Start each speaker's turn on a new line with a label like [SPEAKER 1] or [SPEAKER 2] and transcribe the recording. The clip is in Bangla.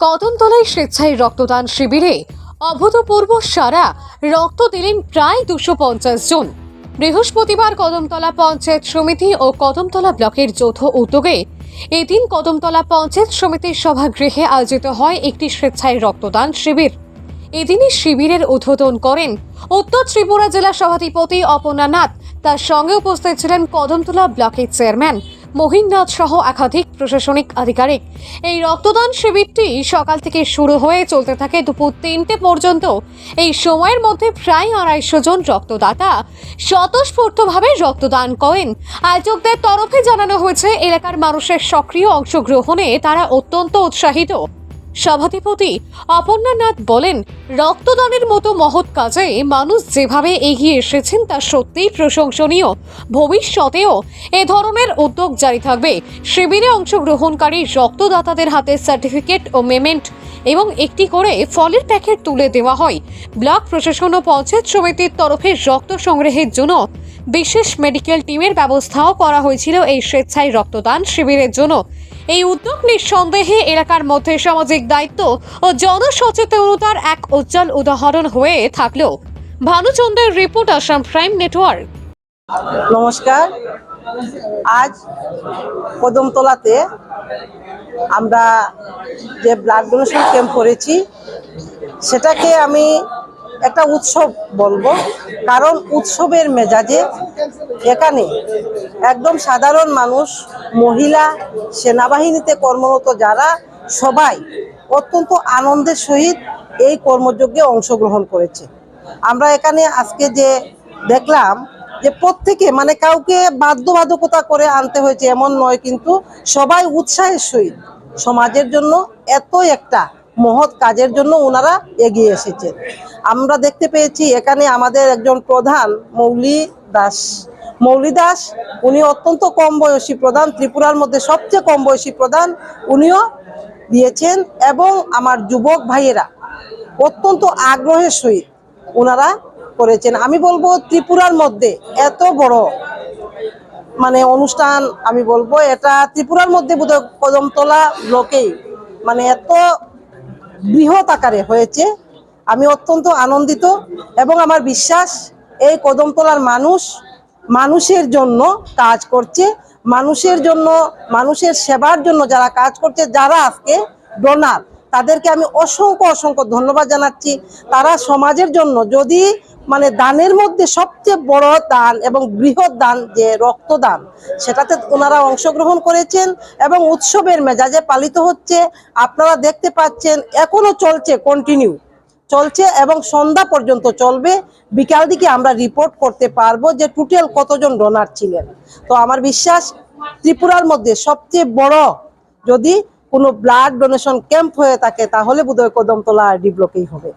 [SPEAKER 1] কদমতলায় স্বেচ্ছায় রক্তদান শিবিরে অভূতপূর্ব সারা রক্ত দিলেন প্রায় দুশো পঞ্চাশ জন। বৃহস্পতিবার কদমতলা পঞ্চায়েত সমিতি ও কদমতলা ব্লকের যৌথ উদ্যোগে এদিন কদমতলা পঞ্চায়েত সমিতির সভাগৃহে আয়োজিত হয় একটি স্বেচ্ছায় রক্তদান শিবির। এদিনই শিবিরের উদ্বোধন করেন উত্তর ত্রিপুরা জেলা সভাধিপতি অপর্ণা নাথ। তার সঙ্গে উপস্থিত ছিলেন কদমতলা ব্লকের চেয়ারম্যান মহিন্নাথ সহ একাধিক প্রশাসনিক আধিকারিক। এই রক্তদান শিবিরটি সকাল থেকে শুরু হয়ে চলতে থাকে দুপুর তিনটে পর্যন্ত। এই সময়ের মধ্যে প্রায় আড়াইশো জন রক্তদাতা স্বতঃস্ফূর্তভাবে রক্তদান করেন। আয়োজকদের তরফে জানানো হয়েছে, এলাকার মানুষের সক্রিয় অংশগ্রহণে তারা অত্যন্ত উৎসাহিত। সভাধিপতি অপর্ণানাথ বলেন, রক্তদানের মতো মহৎ কাজে মানুষ যেভাবে এগিয়ে এসেছেন তা সত্যিই প্রশংসনীয়। ভবিষ্যতেও এ ধরনের উদ্যোগ জারি থাকবে। শিবিরে অংশগ্রহণকারী রক্তদাতাদের হাতে সার্টিফিকেট ও মেমেন্ট এবং একটি করে ফলের প্যাকেট তুলে দেওয়া হয়। ব্লক প্রশাসন ও পঞ্চায়েত সমিতির তরফে রক্ত সংগ্রহের জন্য বিশেষ মেডিকেল টিমের ব্যবস্থাও করা হয়েছিল এই স্বেচ্ছায় রক্তদান শিবিরের জন্য। এই উদ্যোগ নিঃসন্দেহে এলাকার মধ্যে সামাজিক দায়িত্ব ও জনসচেতনতার এক উজ্জ্বল উদাহরণ হয়ে থাকলেও। ভানুচন্দ্রের রিপোর্ট, আসাম প্রাইম নেটওয়ার্ক।
[SPEAKER 2] নমস্কার। আজ কদমতলাতে আমরা যে ব্লাড ডোনেশন ক্যাম্প করেছি, সেটাকে আমি একটা উৎসব বলব। কারণ উৎসবের মেজাজে এখানে একদম সাধারণ মানুষ, মহিলা, সেনাবাহিনীতে কর্মরত যারা, সবাই অত্যন্ত আনন্দের সহিত এই কর্মযজ্ঞে অংশগ্রহণ করেছে। আমরা এখানে আজকে যে দেখলাম যে প্রত্যেকে মানে কাউকে বাধ্যবাধকতা করে আনতে হয়েছে এমন নয়, কিন্তু সবাই উৎসাহের সহিত সমাজের জন্য এত একটা মহৎ কাজের জন্য ওনারা এগিয়ে এসেছেন আমরা দেখতে পেয়েছি এখানে আমাদের একজন প্রধান মৌলি দাস। মৌলি দাস, উনি অত্যন্ত কম বয়সী প্রধান, ত্রিপুরার মধ্যে সবচেয়ে কম বয়সী প্রধান উনিও দিয়েছেন এবং আমার যুবক ভাইয়েরা অত্যন্ত আগ্রহের সহিত ওনারা করেছেন। আমি বলব ত্রিপুরার মধ্যে এত বড় মানে অনুষ্ঠান, আমি বলব এটা ত্রিপুরার মধ্যে বোধহয় কদমতলা ব্লকেই মানে এত বৃহৎ আকারে হয়েছে। আমি অত্যন্ত আনন্দিত এবং আমার বিশ্বাস, এই কদমতলার মানুষ মানুষের জন্য কাজ করছে। মানুষের জন্য, মানুষের সেবার জন্য যারা কাজ করছে, যারা আজকে ডোনার তাদেরকে আমি অসংখ্য অসংখ্য ধন্যবাদ জানাচ্ছি। তারা সমাজের জন্য যদি মানে দানের মধ্যে সবচেয়ে বড় দান এবং বৃহৎ দান যে রক্তদান, সেটাতে ওনারা অংশগ্রহণ করেছেন এবং উৎসবের মেজাজে পালিত হচ্ছে। আপনারা দেখতে পাচ্ছেন, এখনও চলছে কন্টিনিউ চলছে এবং সন্ধ্যা পর্যন্ত চলবে। বিকাল দিকে আমরা রিপোর্ট করতে পারব যে টোটাল কতজন ডোনার ছিলেন। তো আমার বিশ্বাস, ত্রিপুরার মধ্যে সবচেয়ে বড় যদি কোনো ব্লাড ডোনেশন ক্যাম্প হয়ে থাকে, তাহলে বোধহয় কদমতলা ডি ব্লকেই হবে।